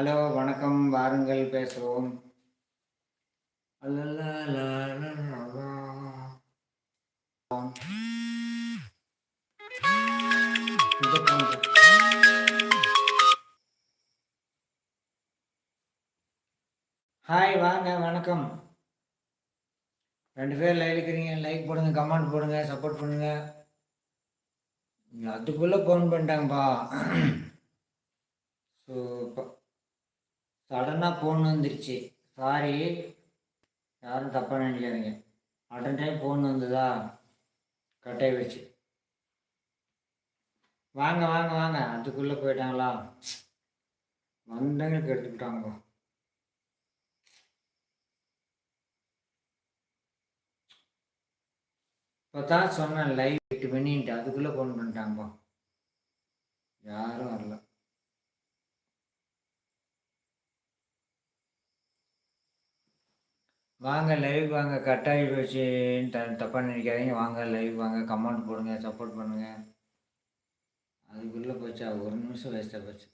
Hello வணக்கம். வாருங்கள் பேசுவோம். ஹாய் வாங்க வணக்கம். ரெண்டு பேர் லைக் இருக்கிறீங்க லைக் போடுங்க கமெண்ட் போடுங்க சப்போர்ட் பண்ணுங்க. அதுக்குள்ளே ஃபோன் பண்ணிட்டாங்கப்பா. ஸோ சடனாக ஃபோன் வந்துருச்சு. சாரி யாரும் தப்பாக நினைக்காதீங்க. அட்டன் டைம் ஃபோன் வந்ததா? கட்டாய் வச்சு வாங்க வாங்க வாங்க. அதுக்குள்ளே போயிட்டாங்களா? வந்தவங்களுக்கு எடுத்துக்கிட்டாங்க. இப்போ தான் சொன்னேன் லைவ் எட்டு மணின்ட்டு. அதுக்குள்ளே ஃபோன் பண்ணிட்டாங்கப்பா யாரும் வரல. வாங்க லைவ் வாங்க கட்டாயி போச்சுன்னு தப்பாக நினைக்காதீங்க. வாங்க லைவ் வாங்க. கமெண்ட் போடுங்க சப்போர்ட் பண்ணுங்கள் அதுக்குள்ளே போச்சா. ஒரு நிமிஷம் வேஸ்ட்டாக போச்சு.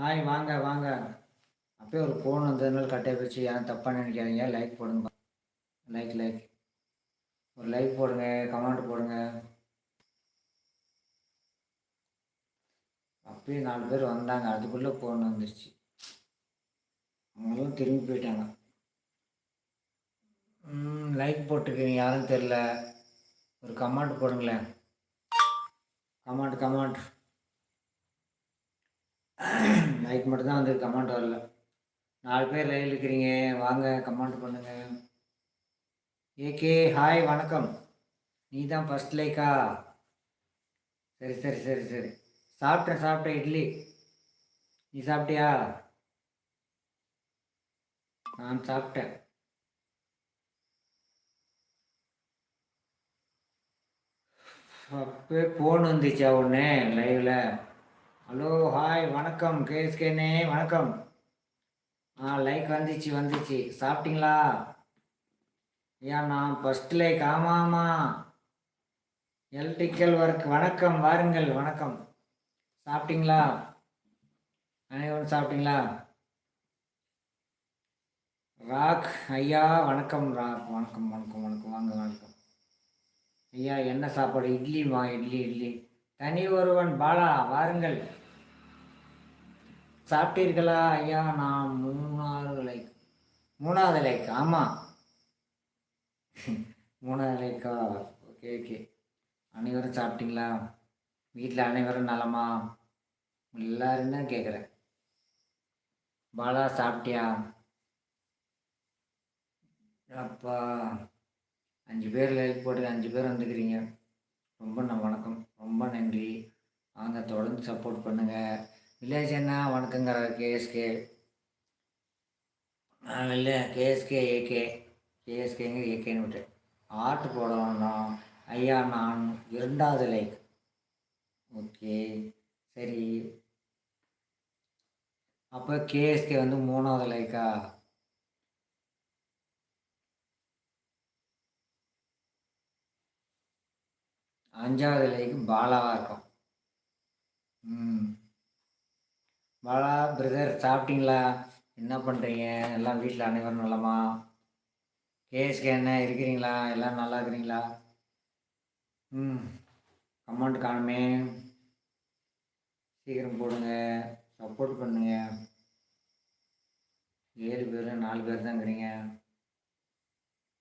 ஹாய் வாங்க வாங்க. அப்பயே ஒரு ஃபோன் வந்ததுனால கட்டாயி போச்சு யாரும் தப்பாக நினைக்காதீங்க. லைக் போடுங்க. லைக் லைக் ஒரு லைக் போடுங்க கமெண்ட் போடுங்க. அப்பயும் நாலு பேர் வந்தாங்க. அதுக்குள்ளே ஃபோன் வந்துருச்சு. அவங்களும் திரும்பி போயிட்டாங்க. லைக் போட்டிருக்கீங்க. யாரும் தெரில ஒரு கமெண்ட் போடுங்களேன். கமெண்ட் கமெண்ட் லைக் மட்டும்தான் வந்து கமெண்ட் வரல. நாலு பேர் லைவ் இருக்கிறீங்க வாங்க கமெண்ட் பண்ணுங்க. ஏகே ஹாய் வணக்கம். நீ தான் ஃபஸ்ட் லைக்கா சரி சரி சரி சரி. சாப்பிட்டேன் சாப்பிட்டேன் இட்லி. நீ சாப்பிட்டியா? நான் சாப்பிட்டேன். அப்போ ஃபோன் வந்துச்சா ஒன்று லைவில் ஹலோ ஹாய் வணக்கம் கேஎஸ்கேனே வணக்கம். ஆ லைக் வந்துச்சு வந்துச்சு. சாப்பிட்டீங்களா? ஐயா நான் ஃபஸ்ட் லைக் ஆமாம் எலக்ட்ரிக்கல் ஒர்க் வணக்கம் வாருங்கள் வணக்கம். சாப்பிட்டீங்களா? அனைவரும் சாப்பிட்டீங்களா? ராக் ஐயா வணக்கம் ராக் வணக்கம் வணக்கம் வணக்கம். வாங்க வணக்கம். ஐயா என்ன சாப்பாடு? இட்லி வா இட்லி இட்லி. தனி ஒருவன் பாலா வாருங்கள். சாப்பிட்டீர்களா? ஐயா நான் மூணாவது லைக் மூணாவது லைக் ஆமாம் மூணாவது லைக்கா ஓகே ஓகே. அனைவரும் சாப்பிட்டீங்களா? வீட்டில் அனைவரும் நலமா? எல்லாரும் தான் கேட்குறேன் பாலா சாப்பிட்டியா? அப்பா அஞ்சு பேர் லைக் போட்டு அஞ்சு பேர் வந்துக்கிறீங்க. ரொம்ப வணக்கம். ரொம்ப நன்றி. வாங்க தொடர்ந்து சப்போர்ட் பண்ணுங்கள் வில்லேஜ் என்ன வணக்கங்கிறார் கேஎஸ்கே. இல்லை K S K A K. கேஎஸ்கேங்க ஏகேன்னு விட்டேன். ஆர்ட் போடணும் ஐயா நான் இரண்டாவது லைக். ஓகே சரி. அப்போ கேஎஸ்கே வந்து மூணாவது லைக்கா? அஞ்சாவது லைக்கு பாலாவாக இருக்கும். ம். வாழா பிரதர் சாப்பிட்டீங்களா? என்ன பண்ணுறீங்க எல்லாம் வீட்டில் அனைவரும் நலமா? கேஎஸ்கே என்ன இருக்கிறீங்களா? எல்லாம் நல்லா இருக்கிறீங்களா? ம் கமெண்ட் காணுமே. சீக்கிரம் போடுங்க. சப்போர்ட் பண்ணுங்க. ஏழு பேர் நாலு பேர் தான் இருக்கிறீங்க.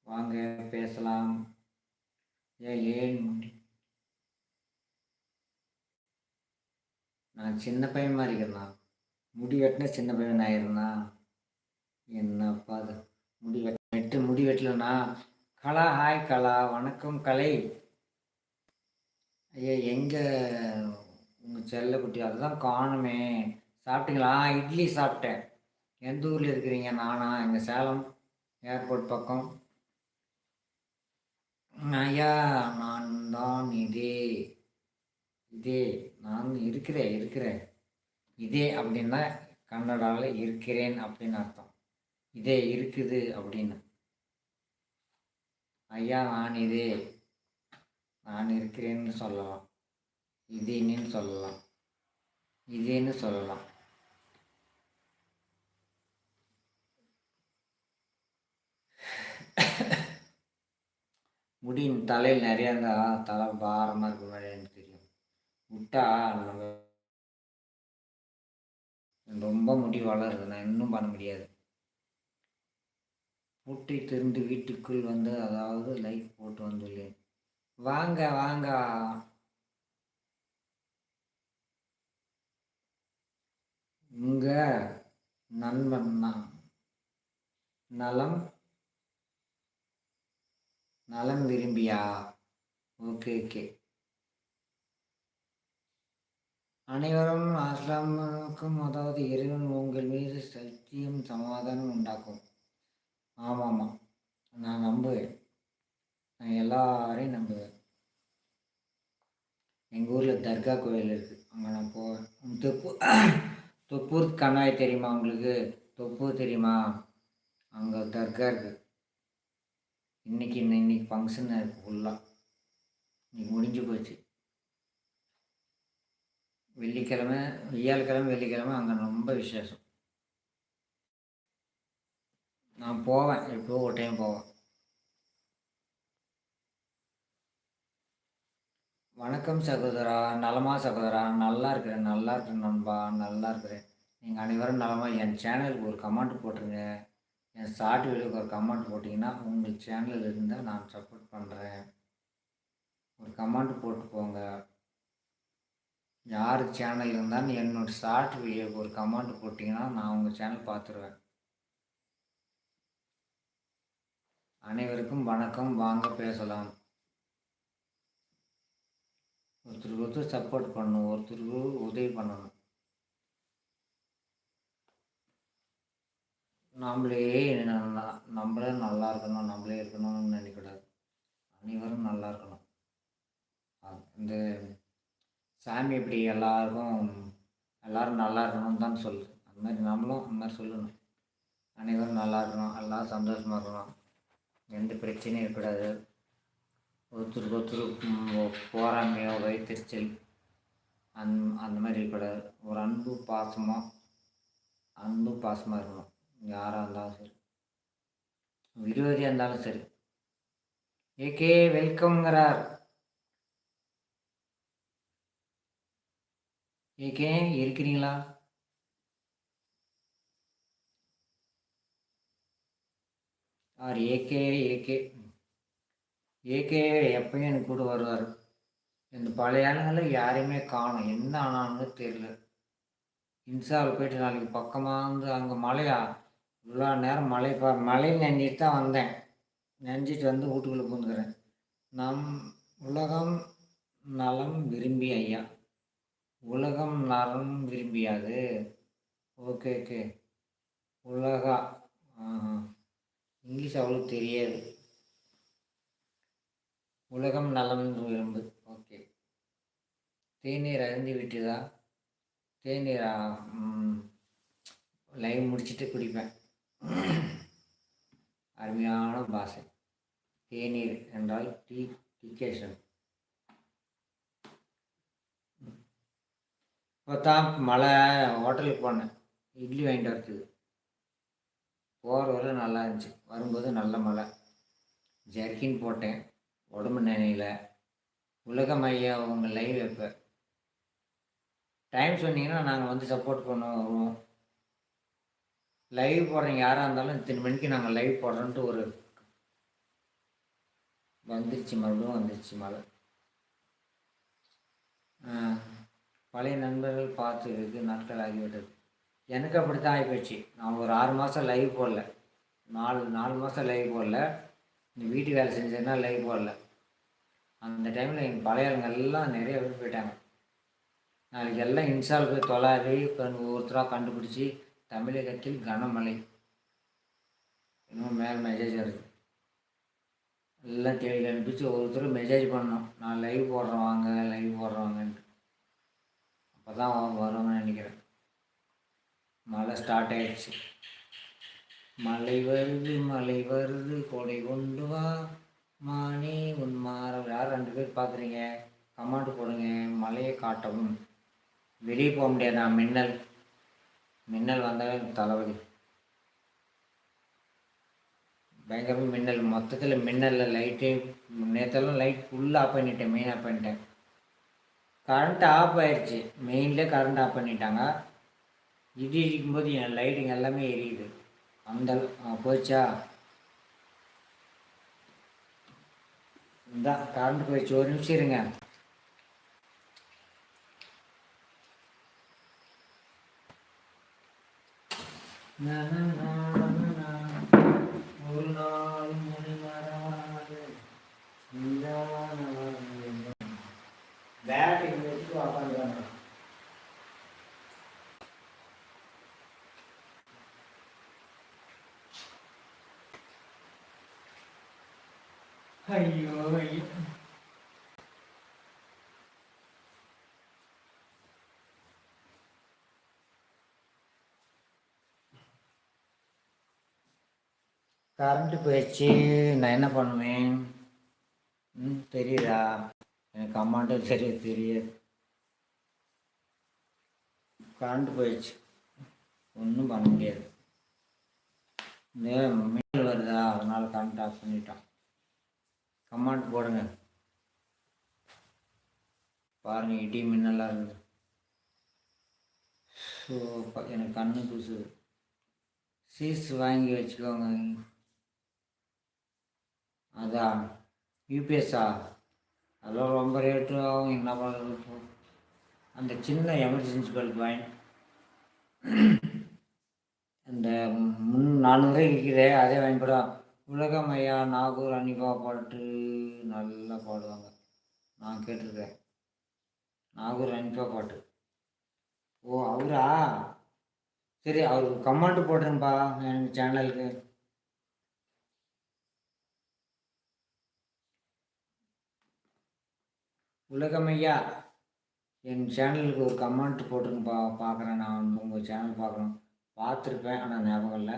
வாங்க பேசலாம். ஏன் ஏன்? நான் சின்ன பையன் மாதிரி இருக்கிறேன். முடி வெட்டின சின்ன பையன் ஆயிருந்தா என்னப்பா அது? முடி வெட்ட வெட்டு முடி வெட்டலன்னா கலா ஹாய் கலா வணக்கம் கலை. ஐயா எங்கே உங்கள் செல்லக்குட்டி அதுதான் காணுமே. சாப்பிட்டீங்களா? இட்லி சாப்பிட்டேன். எந்த ஊரில் இருக்கிறீங்க? நானா? எங்கள் சேலம் ஏர்போர்ட் பக்கம். ஐயா நான் தான் இதே. இதே நான் இருக்கிறேன் இருக்கிறேன். இதே அப்படின்னா கன்னடாவில் இருக்கிறேன் அப்படின்னு அர்த்தம். இதே இருக்குது அப்படின்னு. ஐயா நான் இதே. நான் இருக்கிறேன்னு சொல்லலாம். இதேன்னு சொல்லலாம். இதேன்னு சொல்லலாம். முடியும். தலையில் நிறையா இருந்தால் தலை பாரமாக இருக்க மாதிரி எனக்கு தெரியும். விட்டா நம்ம ரொம்ப முடி வளருது. நான் இன்னும் பண்ண முடியாது. பூட்டை திருந்து வீட்டுக்குள் வந்து அதாவது லைக் போட்டு வந்துள்ளேன் வாங்க வாங்க. உங்கள் நண்பன் நலம். நலம் விரும்பியா? ஓகே ஓகே அனைவரும் அஸ்லாமுக்கும் அதாவது இறைவன் உங்கள் மீது சத்தியம் சமாதானம் உண்டாக்கும். ஆமாம் ஆமாம் நான் நம்புவேன். நான் எல்லாரையும் நம்புவேன். எங்கள் ஊரில் தர்கா கோயில் இருக்குது அங்கே நான் போவேன். தொப்பு தொப்பூர் கண்ணாய் தெரியுமா உங்களுக்கு? தொப்பூர் தெரியுமா? அங்கே தர்கா இருக்குது இன்றைக்கி இன்னைக்கு ஃபங்க்ஷன் இருக்குது ஃபுல்லாக இன்னைக்கு முடிஞ்சு போச்சு. வெள்ளிக்கிழமை வியாழக்கிழமை வெள்ளிக்கிழமை அங்கே ரொம்ப விசேஷம். நான் போவேன் எப்போ ஒரு டைம் போவேன். வணக்கம் சகோதரா நலமா சகோதரா? நல்லா இருக்கிறேன் நல்லா இருக்கிறேன் நண்பா நல்லா இருக்கிறேன். நீங்கள் அனைவரும் நலமா என் சேனலுக்கு ஒரு கமெண்ட் போட்டுருங்க. என் ஷார்ட் வீடியோக்கு ஒரு கமெண்ட் போட்டிங்கன்னா உங்கள் சேனலில் இருந்தால் நான் சப்போர்ட் பண்ணுறேன் ஒரு கமெண்ட் போட்டு போங்க. யார் சேனல் இருந்தாலும் என்னோட ஷார்ட் வீடியோக்கு ஒரு கமெண்ட் போட்டிங்கன்னா நான் உங்கள் சேனல் பார்த்துருவேன். அனைவருக்கும் வணக்கம். வாங்க பேசலாம். ஒருத்தருக்கு ஒருத்தர் சப்போர்ட் பண்ணணும். ஒருத்தருக்கு உதவி பண்ணணும். நம்மளே நம்மளே நல்லா இருக்கணும் நம்மளே இருக்கணும்னு நினைக்கக்கூடாது. அனைவரும் நல்லா இருக்கணும். அது இந்த சாமி இப்படி எல்லாருக்கும் எல்லோரும் நல்லா இருக்கணும்னு தான் சொல்லுது அந்த மாதிரி நம்மளும் அந்த மாதிரி சொல்லணும். அனைவரும் நல்லா இருக்கணும் எல்லாம் சந்தோஷமாக இருக்கணும். எந்த பிரச்சனையும் இருக்கக்கூடாது ஒருத்தருக்கு ஒருத்தர் போராமையோ வைத்திருச்சல் அந் அந்த மாதிரி இருக்கக்கூடாது ஒரு அன்பு பாசமாக அன்பு பாசமாக இருக்கணும். யாராக இருந்தாலும் சரி. விரோதியாக இருந்தாலும் சரி. ஏகே வெல்கம்ங்கிறார் ஏகே இருக்கிறீங்களா? R AK AK. ஏகே எப்பயும் எனக்கு கூட வருவார். இந்த பழைய ஆளுங்களை யாரையுமே காணும். என்ன ஆனான்னு தெரியல. இன்சாவில் போயிட்டு நாளைக்கு பக்கமாக வந்து அங்கே மழையா? இவ்வளோ நேரம் மழை பா மழை நினைச்சிட்டு தான் வந்தேன். நினைச்சிட்டு வந்து வீட்டுக்குள்ளே பூந்துக்கிறேன். நம் உலகம் நலம் விரும்பி ஐயா. உலகம் நலம் விரும்பியாது. ஓகே ஓகே உலகா இங்கிலீஷ் அவ்வளோ தெரியாது. உலகம் நலம் விரும்பு ஓகே தேநீர் அருந்தி விட்டுதா? தேநீரா? லைவ் முடிச்சுட்டு குடிப்பேன். அருமையான பாஷை. தேநீர் என்றால் டீ டிகேஷன் தான் மழை ஹோட்டலுக்கு போனேன். இட்லி வாங்கிட்டு வரத்துக்கு போகிற வரை நல்லா இருந்துச்சு. வரும்போது நல்ல மழை. ஜர்க்கின் போட்டேன். உடம்பு நினைல உலகம் ஐயா உங்கள் லைவ் வைப்பேன் டைம் சொன்னீங்கன்னா நாங்கள் வந்து சப்போர்ட் பண்ண வருவோம் லைவ் போடுறீங்க யாராக இருந்தாலும் இத்தனை மணிக்கு நாங்கள் லைவ் போடுறோன்ட்டு ஒரு வந்துருச்சு. மறுபடியும் வந்துருச்சு மழை. ஆ, பழைய நண்பர்கள் பார்த்து வெகு நாட்கள் ஆகிவிட்டது. எனக்கு அப்படி தான் ஆகிப்போச்சு. நான் ஒரு ஆறு மாதம் லைவ் போடல. நாலு நாலு மாதம் லைவ் போடல. இந்த வீட்டு வேலை செஞ்சதுன்னா லைவ் போடல. அந்த டைமில் எங்கள் பழைய எல்லாம் நிறைய பேர் போயிட்டாங்க. நாளைக்கு எல்லாம் இன்ஸ்டால் போய் தொலாவி ஒருத்தராக கண்டுபிடிச்சி தமிழகத்தில் கனமழை. இன்னும் மேலே மெசேஜ் வருது. எல்லாம் தேடி அனுப்பிச்சு ஒருத்தரும் மெசேஜ் பண்ணோம் நான் லைவ் போடுறேன் வாங்க லைவ் போடுறவாங்கன்ட்டு. அப்போ தான் அவங்க வருவாங்கன்னு நினைக்கிறேன். மழை ஸ்டார்ட் ஆயிடுச்சு. மழை வருது மழை வருது கொடை கொண்டு வா. மானே உன் மாற யார் ரெண்டு பேர் பார்க்குறீங்க? கமாண்ட் போடுங்க. மழையை காட்டவும். வெளியே போக முடியாதா? மின்னல். மின்னல் வந்தாவே எனக்கு தலைவலி. பயங்கரமாக மின்னல். மொத்தத்தில் மின்னலில் லைட்டு நேற்றெல்லாம் லைட் ஃபுல்லாக ஆஃப் பண்ணிட்டேன் மெயின் ஆஃப் பண்ணிட்டேன். கரண்ட் ஆஃப் ஆயிடுச்சு மெயின்லேயே கரண்ட் ஆஃப் பண்ணிட்டாங்க. இடி இடிக்கும்போது என் லைட்டுங்க எல்லாமே எரியுது. அந்த ஆ, போச்சா? இந்த கரண்ட் போயிடுச்சு. ஒரு நிமிஷம் இருங்க. நான் நா, நா, நா, நா. ஒரு நாள் முடி மறவாது நிதான வாழ்வு. பேட் இங்க வச்சுட்டு உக்காந்துருக்காங்க ஐயோ ஐயோ. கரண்ட்டு போயிடுச்சு. நான் என்ன பண்ணுவேன்? ம் தெரியுதா? எனக்கு அம்மாட்டும் தெரிய தெரியாது. கரண்ட் போயிடுச்சு. ஒன்றும் பண்ண முடியாது. இந்த மீன் வருதா? அதனால் கரண்ட் ஆஃப் பண்ணிட்டான் கமாண்ட் போடுங்க. பாருங்கள் இடி மின்னலாக இருக்குது ஸோ எனக்கு கண்ணு புதுசு. சீஸ் வாங்கி வச்சுக்கோங்க. அதான் யூபிஎஸ்ஸா அதெல்லாம் ரொம்ப ரேட்டு ஆகும். என்ன பண்ணுறது அந்த சின்ன எமர்ஜென்சி பல்ப் வாங்கி அந்த முன் நானூறு இருக்கிறே அதே வாங்கிப்படும் உலகம் ஐயா நாகூர் அனிபா பாட்டு நல்லா பாடுவாங்க. நான் கேட்டிருக்கேன். நாகூர் அனிபா பாட்டு. ஓ அவரா? சரி அவருக்கு கமெண்ட் போடுறேன்ப்பா எனக்கு சேனலுக்கு. உலகமையா என் சேனலுக்கு ஒரு கமெண்ட் போட்டுருங்கப்பா பார்க்குறேன் நான் உங்கள் சேனல் பார்க்குறேன் பார்த்துருப்பேன் ஆனால் ஞாபகம் இல்லை.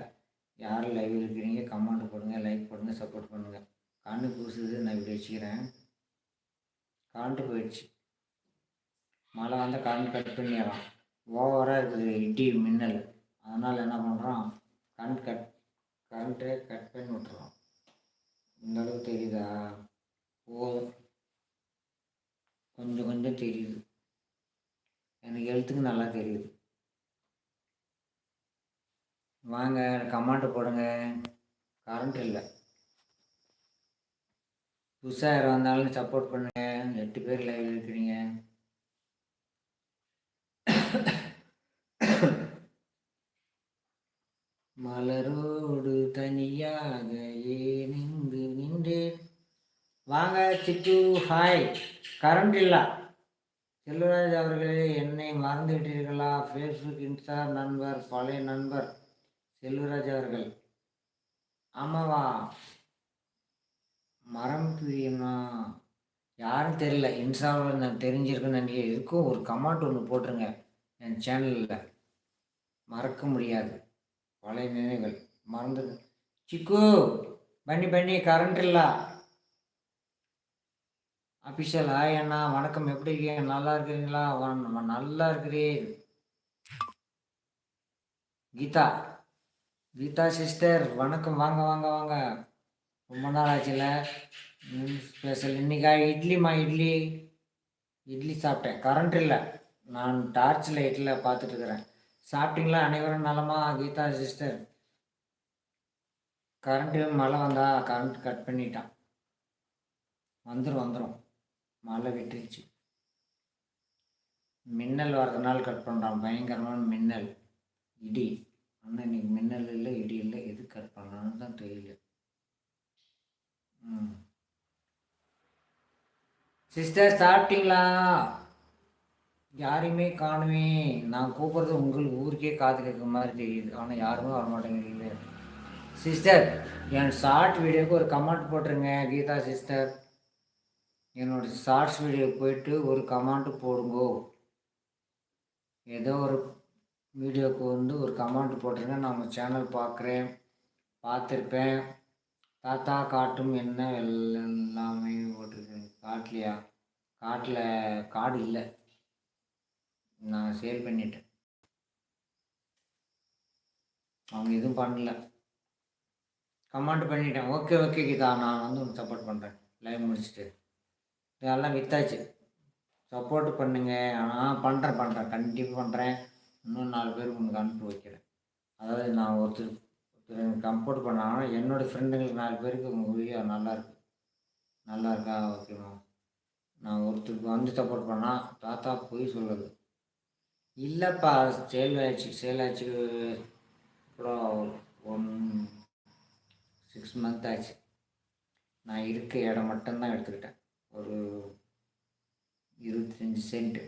யார் லைவ் இருக்கிறீங்க கமெண்ட் போடுங்க லைக் போடுங்கள் சப்போர்ட் பண்ணுங்கள் கண்ணு பூசுது நான் இப்படி வச்சுக்கிறேன். கரண்ட்டு போயிடுச்சு. மழை வந்தால் கரண்ட் கட் பண்ணிடுறான் ஓவராக இருக்குது இடி மின்னல். அதனால் என்ன பண்ணுறான் கரண்ட் கட் கரண்ட்டே கட் பண்ணி விட்டுறோம். இந்தளவுக்கு தெரியுதா? போதும். கொஞ்சம் கொஞ்சம் தெரியுது. எனக்கு எழுத்துக்கு நல்லா தெரியுது. வாங்க கமாண்டு போடுங்க. கரண்ட் இல்லை. புதுசாக யார் வந்தாலும் சப்போர்ட் பண்ணுங்க. எட்டு பேர் லைவ் இருக்கிறீங்க. மலரோடு தனியாக ஏனிங்கு நின்றேன். வாங்க சிட்டு ஹாய் கரண்ட் இல்லை. செல்வராஜ் அவர்களே என்னை மறந்து விட்டீர்களா ஃபேஸ்புக் இன்ஸ்டா நண்பர் பழைய நண்பர். செல்வராஜ் அவர்கள். ஆமாவா? மரம் பிரியமா யாரும் தெரியல. இன்ஸ்டாவில் நான் தெரிஞ்சிருக்குன்னு நினைக்கிறேன். இருக்கும் ஒரு கமெண்ட் ஒன்று போட்டுருங்க என் சேனலில். மறக்க முடியாது. பழைய நினைவுகள். மறந்து சிக்கு பண்ணி பண்ணி கரண்ட் இல்லை. அபிஷியல் ஹாய் அண்ணா வணக்கம். எப்படி இருக்கீங்க? நல்லா இருக்கிறீங்களா? நல்லா இருக்கிறேன் கீதா கீதா சிஸ்டர் வணக்கம். வாங்க வாங்க வாங்க. ரொம்ப நாள் ஆச்சுல. ஸ்பெஷல் இன்னைக்கா இட்லிமா இட்லி. இட்லி சாப்பிட்டேன். கரண்ட் இல்லை. நான் டார்ச் லைட்டில் பார்த்துட்ருக்குறேன் சாப்பிட்டீங்களா? அனைவரும் நலமா? கீதா சிஸ்டர். கரண்ட்டு மழை வந்தா கரண்ட் கட் பண்ணிட்டான். வந்துடும் வந்துடும் மழை விட்டுருச்சு. மின்னல் வர்றதுனால கட் பண்ணுறான் பயங்கரமான மின்னல். இடி. ஆனால் இன்னைக்கு மின்னல் இல்லை இடி இல்லை எது கட் தான் தெரியல. ம். சிஸ்டர் சாப்பிட்டீங்களா? யாரையுமே காணுமே. நான் கூப்பிட்றது உங்களுக்கு ஊருக்கே காத்து கேட்குற மாதிரி தெரியுது. ஆனால் யாருமே வரமாட்டேங்கிறீங்களே சிஸ்டர் என் ஷார்ட் வீடியோக்கு ஒரு கமெண்ட் போட்டுருங்க கீதா சிஸ்டர் என்னோட ஷார்ட்ஸ் வீடியோ போயிட்டு ஒரு கமெண்ட் போடுங்கோ. ஏதோ ஒரு வீடியோவுக்கு வந்து ஒரு கமெண்ட் போட்டிருங்க. நம்ம சேனல் பார்க்குறேன். பார்த்துருப்பேன். தாத்தா காட்டும் என்ன எல்லாமே போட்டிருக்கேன். காட்டலையா? காட்டில் காடு இல்லை. நான் சேல் பண்ணிட்டேன். அவங்க எதுவும் பண்ணல. கமெண்ட் பண்ணிட்டேன். Okay okay Geetha. நான் வந்து உனக்கு சப்போர்ட் பண்ணுறேன் லைவ் முடிச்சுட்டு. இதெல்லாம் வித்தாச்சு. சப்போர்ட் பண்ணுங்கள் நான் பண்ணுறேன் பண்ணுறேன் கண்டிப்பாக பண்ணுறேன் இன்னும் நாலு பேருக்கு உனக்கு அனுப்பி வைக்கிறேன். அதாவது நான் ஒருத்தர் ஒருத்தர் எனக்கு கம்ஃபர்ட் பண்ணாங்கன்னா என்னோடய ஃப்ரெண்டுங்களுக்கு நாலு பேருக்கு உங்கள் வீடியோ நல்லாயிருக்கு நல்லா இருக்கா ஓகேம்மா நான் ஒருத்தருக்கு வந்து சப்போர்ட் பண்ணால் தாத்தா போய் சொல்லுது இல்லைப்பா சேல் ஆயிடுச்சு சேல் ஆயிடுச்சு. அப்புறம் ஒன் சிக்ஸ் மந்த் ஆச்சு. நான் இருக்க இடம் மட்டும்தான் எடுத்துக்கிட்டேன். ஒரு இருபத்தஞ்சி சென்ட்டு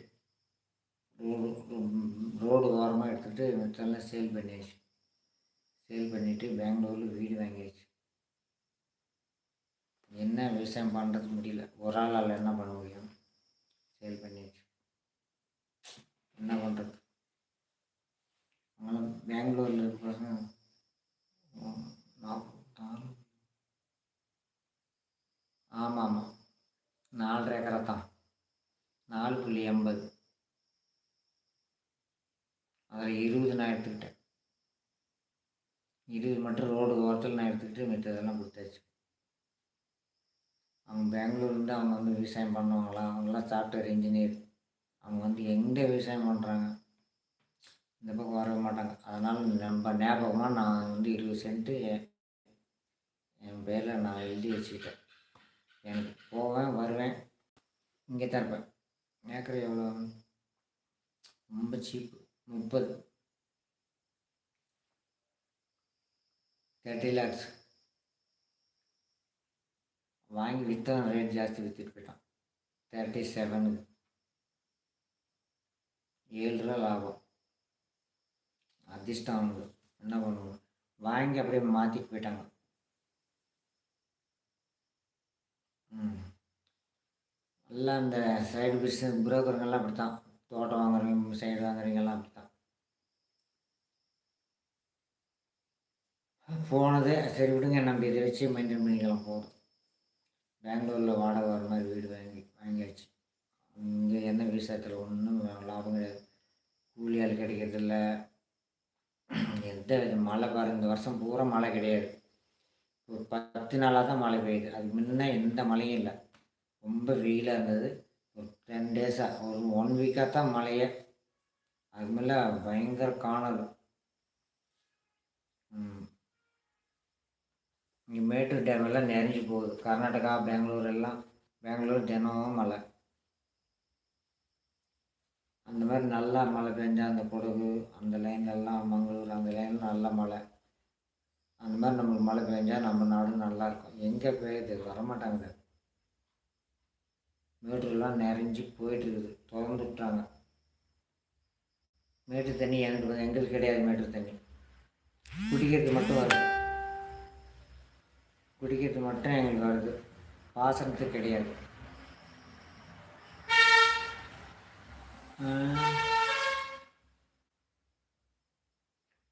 ரோடு ரோடு ஓரமாக எடுத்துகிட்டு மற்றெல்லாம் சேல் பண்ணியாச்சு. சேல் பண்ணிவிட்டு பெங்களூரில் வீடு வாங்கியாச்சு. என்ன விவசாயம் பண்ணுறது முடியல. ஒரு ஆளால் என்ன பண்ண முடியும்? சேல் பண்ணியாச்சு. என்ன பண்ணுறது அதனால் பெங்களூரில் இருக்கிற நாற்பத்தாறு ஆமாம் ஆமாம் நாலரை ஏக்கரை தான். நாலு புள்ளி எண்பது. அதில் இருபது நான் எடுத்துக்கிட்டேன். இருபது மட்டும் ரோடு ஓரத்தில் நான் எடுத்துக்கிட்டு மித்ததெல்லாம் கொடுத்தாச்சு. அவங்க பெங்களூர்லேருந்து அவங்க வந்து விவசாயம் பண்ணுவாங்களா? அவங்களாம் சாஃப்ட்வேர் இன்ஜினியர் அவங்க வந்து எங்கே விவசாயம் பண்ணுறாங்க இந்த பக்கம் வரவே மாட்டாங்க. அதனால் நம்ம ஞாபகமாக நான் வந்து இருபது சென்ட்டு என் பேரில் நான் எழுதி வச்சுக்கிட்டேன். எனக்கு போவேன் வருவேன் இங்கே தான் இருப்பேன். ஏக்கர் எவ்வளோ ரொம்ப சீப்பு முப்பது. தேர்ட்டி லேக்ஸ் வாங்கி விற்றவன் ரேட் ஜாஸ்தி விற்றுட்டு போயிட்டான். தேர்ட்டி செவனுக்கு ஏழு ரூபா லாபம். அதிர்ஷ்டம். அவனுக்கு என்ன பண்ணுவோம்? வாங்கி அப்படியே மாற்றிட்டு போயிட்டாங்க. எல்லாம் இந்த சைடு பிஸ்னஸ் புரோக்கருங்கெல்லாம் அப்படி தான் தோட்டம் வாங்குறவங்க சைடு வாங்குறவங்கெல்லாம் அப்படி தான் போனது சரி விடுங்க நம்ம இதை வச்சு மெயின்டைன் பண்ணிக்கலாம் போதும். பெங்களூரில் வாடகை வர மாதிரி வீடு வாங்கி வாங்கியாச்சு. இங்கே என்ன விவசாயத்தில் ஒன்றும் லாபம் கிடையாது. கூலி ஆள் கிடைக்கிறதில்ல. எந்த மழை பாரு இந்த வருஷம் பூரா மழை கிடையாது. ஒரு பத்து நாளாக தான் மழை பெய்யுது. அதுக்கு முன்னே எந்த மழையும் இல்லை. ரொம்ப வெயிலாக இருந்தது. ஒரு டென் டேஸாக ஒரு ஒன் வீக்காக தான் மழையே. அது மேலே பயங்கர காணல். இங்கே மேட்டூர் டேம் எல்லாம் நிறைஞ்சு போகுது. கர்நாடகா பெங்களூர் எல்லாம் பெங்களூர் தினமும் மழை. அந்த மாதிரி நல்லா மழை பெஞ்சா அந்த கொடகு அந்த லைன்லலாம் மங்களூர் அந்த லைனில் நல்லா மழை. அந்த மாதிரி நம்மளுக்கு மழை பெஞ்சால் நம்ம நாடும் நல்லாயிருக்கும் எங்கே பெய்யுது வரமாட்டாங்க. மேட்டூர்லாம் நிறைஞ்சி போயிட்டுருக்குது. திறந்து விட்டாங்க. மேட்டு தண்ணி எனக்கு எங்களுக்கு கிடையாது மேட்டு தண்ணி. குடிக்கிறது மட்டும் வருது குடிக்கிறது மட்டும் எங்களுக்கு வருது. பாசனத்துக்கு கிடையாது.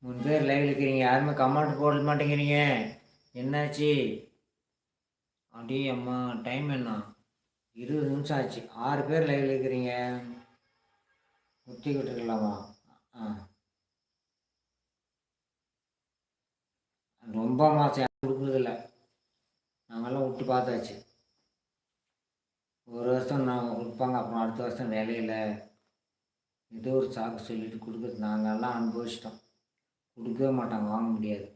மூணு பேர் லைவ் இருக்கிறீங்க. யாருமே கமெண்ட் போட மாட்டேங்கிறீங்க. என்னாச்சு? அடி அம்மா டைம் என்ன? இருபது நிமிஷம் ஆச்சு. ஆறு பேர் லைவில் இருக்கிறீங்க. முத்தி விட்டுருக்கலாமா ஆ. ரொம்ப மாதம் கொடுக்குறதில்ல. நாங்கள்லாம் விட்டு பார்த்தாச்சு. ஒரு வருஷம் நாங்கள் கொடுப்பாங்க அப்புறம் அடுத்த வருஷம் வேலையில் ஏதோ ஒரு சாக்கு சொல்லிட்டு கொடுக்குறது. நாங்கள்லாம் அனுபவிச்சிட்டோம். கொடுக்கவே மாட்டாங்க வாங்க முடியாது.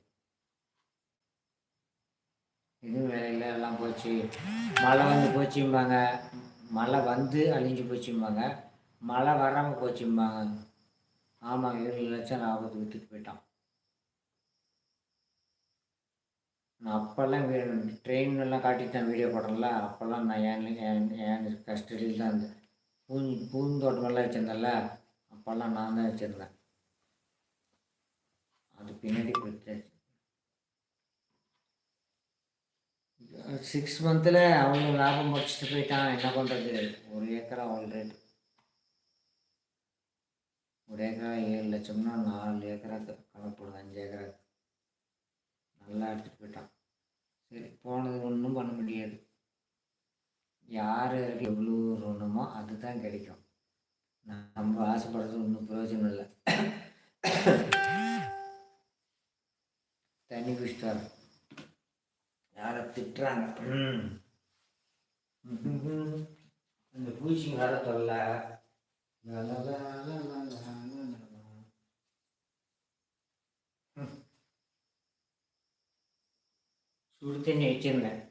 இதுவும் வேலையில் எல்லாம் போச்சு. மழை வந்து போச்சும்பாங்க. மழை வந்து அழிஞ்சு போச்சும்பாங்க. மழை வராமல் போச்சும்பாங்க. ஆமாம் ஏழு லட்சம் லாபத்துக்கு விற்றுட்டு போயிட்டான். நான் அப்போல்லாம் ட்ரெயின்லாம் காட்டிட்டு நான் வீடியோ போடுறேன்ல அப்போல்லாம் நான் ஏன் என் என் கஸ்டடியில் தான் இருந்தேன். பூ பூந்தோட்டமெல்லாம் வச்சுருந்தேன்ல அப்போல்லாம் நான் தான் வச்சுருந்தேன். அது பின்னாடி கொடுத்தாச்சு சிக்ஸ் மந்தில் அவங்க லாபம் முடிச்சுட்டு போயிட்டான். என்ன பண்ணுறது ஒரு ஏக்கரா ஆல்ரெடி ஒரு ஏக்கரா ஏழு லட்சம்னா நாலு ஏக்கராக்கு கணக்கு போடுது அஞ்சு ஏக்கராக்கு நல்லா எடுத்துகிட்டு போயிட்டான். சரி போனது ஒன்றும் பண்ண முடியாது. யார் எவ்வளோ ருணமோ அதுதான் கிடைக்கும். நம்ம ஆசைப்படுறது ஒன்றும் பிரயோஜனம் இல்லை. தண்ணி குடிச்சிட்டு வரேன் யாரை திட்டுறாங்க. இந்த பூச்சிங்க வர தொல்லை. சுடு தண்ணி வச்சிருந்தேன்.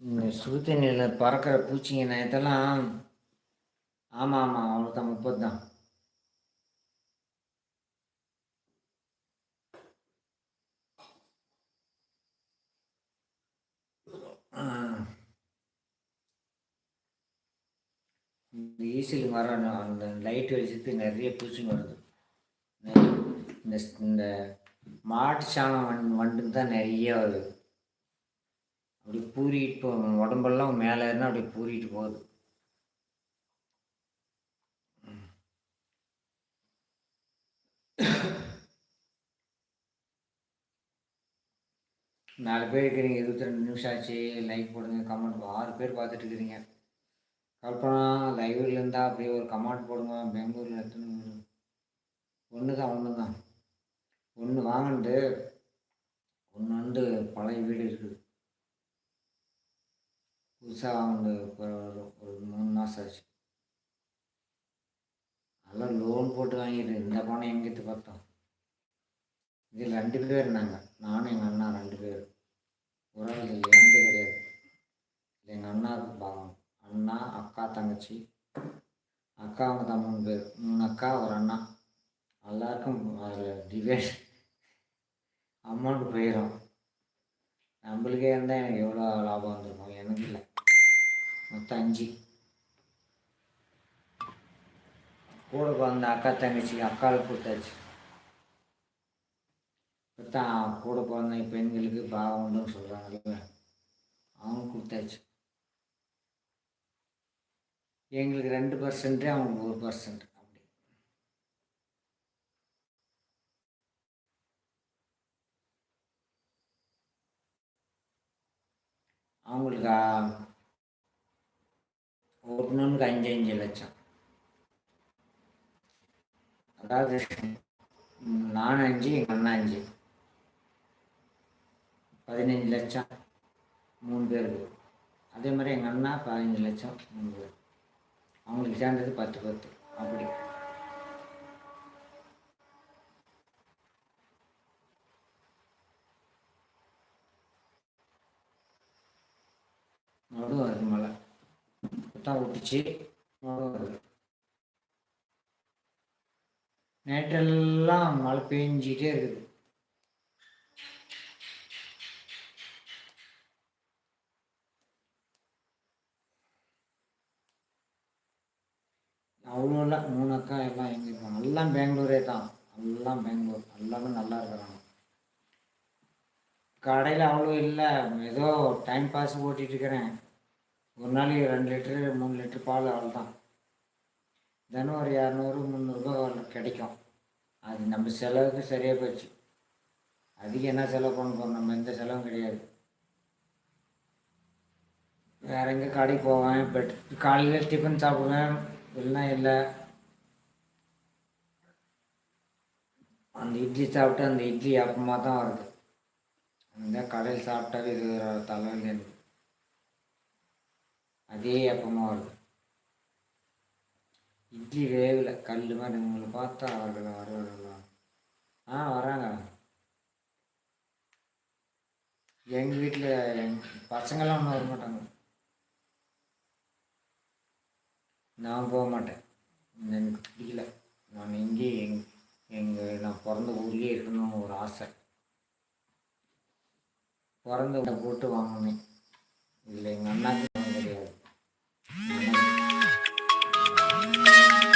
இந்த சுடு தண்ணியில் பறக்கிற பூச்சிங்க நேரத்தெல்லாம் ஆமாம் ஆமாம் ஆமாம் அவ்வளோதான் முப்பது தான் இந்த ஈசில் மரம் அந்த லைட் வெளிச்சத்துக்கு நிறைய பூச்சிங்க வருது. இந்த இந்த மாட்டு சாணம் வண் வண்டுக்கு தான் நிறைய வருது. அப்படி பூரிட்டு போ உடம்பெல்லாம் மேலே இருந்தால் அப்படி பூரிட்டு போகுது. நாலு பேர் இருக்கிறீங்க இருபத்தி ரெண்டு நிமிஷம் ஆச்சு. லைக் போடுங்க கமெண்ட் ஆறு பேர் பார்த்துட்டு இருக்கிறீங்க. கல்பனா லைவ்ல இருந்தால் அப்படியே ஒரு கமெண்ட் போடுங்க. பெங்களூரில் எத்தனை ஒன்று தான் ஒன்று தான் ஒன்று வாங்கினது ஒன்று வந்து பழைய வீடு இருக்குது. புதுசாக வாங்கினது ஒரு மூணு மாதம் ஆச்சு. அதெல்லாம் லோன் போட்டு வாங்கிட்டு இந்த பணம் எங்கிட்டு பார்த்தோம்? இதில் ரெண்டு பேர் இருந்தாங்க. நானும் எங்கள் அண்ணா ரெண்டு பேர். ஒரு ஆள் இல்லை கிடையாது. இல்லை எங்கள் அண்ணாவுக்கு பாவம் அண்ணா அக்கா தங்கச்சி. அக்கா அவங்க தான் மூணு பேர். மூணு அக்கா ஒரு அண்ணா. எல்லாருக்கும் அதில் டிவைட் அமௌண்ட் போயிடும் நம்மளுக்கே இருந்தால் எனக்கு எவ்வளோ லாபம் வந்திருக்கும்? எனக்கு இல்லை. மொத்தம் அஞ்சு கூட பிறந்த அக்கா தங்கச்சி அக்காவுக்கு கொடுத்தாச்சு. தான் கூட பிறந்த பெண்களுக்கு பாவம் உண்டுன்னு சொல்கிறாங்கல்ல அவங்க கொடுத்தாச்சு. எங்களுக்கு ரெண்டு பர்சன்ட்டு அவங்களுக்கு ஒரு பர்சன்ட் அப்படி. அவங்களுக்கு ஒன்றுக்கு அஞ்சு அஞ்சு லட்சம். அதாவது நான் அஞ்சு எங்கள் அண்ணா அஞ்சு. பதினஞ்சு லட்சம் மூணு பேருக்கு அதே மாதிரி எங்கள் அண்ணா பதினஞ்சு லட்சம் மூணு பேர். அவங்களுக்கு சேர்ந்தது பத்து பத்து. அப்படி. மறுபடியும் வருது தான் விட்டுச்சு. மறுபடியும் நேற்றெல்லாம் மழை பெஞ்சிட்டே இருக்குது. அவ்வளோ இல்லை மூணு அக்கா எல்லாம் எங்கே இருக்காங்க எல்லாம் பெங்களூரே தான். எல்லாம் பெங்களூர். எல்லாமே நல்லா இருக்கிறாங்க. கடையில் அவ்வளோ இல்லை. ஏதோ டைம் பாஸ் ஓட்டிகிட்டு இருக்கிறேன். ஒரு நாளைக்கு ரெண்டு லிட்டரு மூணு லிட்டரு பால் அவ்வளோ தான் தினம் ஒரு இரநூறு முந்நூறுரூபா கிடைக்கும். அது நம்ம செலவுக்கு சரியாக போச்சு. அதிகம் என்ன செலவு பண்ண போகிறோம் நம்ம எந்த செலவும் கிடையாது. வேற எங்கே கடைக்கு போவேன் பெட் காலையில் டிஃபன் சாப்பிடுவேன் இல்லைன்னா இல்லை. அந்த இட்லி சாப்பிட்டு அந்த இட்லி அப்பமாக தான் வருது. அந்த கடையில் சாப்பிட்டாவே இது தலைவலி எனக்கு. அதே அப்பமாக வருது. இட்லி வேவில் கல் மாதிரி உங்களை பார்த்தா அவர்கள் வருவார்களா ஆ வராங்க எங்கள் வீட்டில் எங் பசங்களாம் ஒன்றும் வர மாட்டாங்க நான் போக மாட்டேன். எனக்கு பிடிக்கல. நான் இங்கேயே எங் எங்கள் நான் பிறந்த ஊர்லேயே இருக்கணும்னு ஒரு ஆசை. பிறந்த போட்டு வாங்கணும்.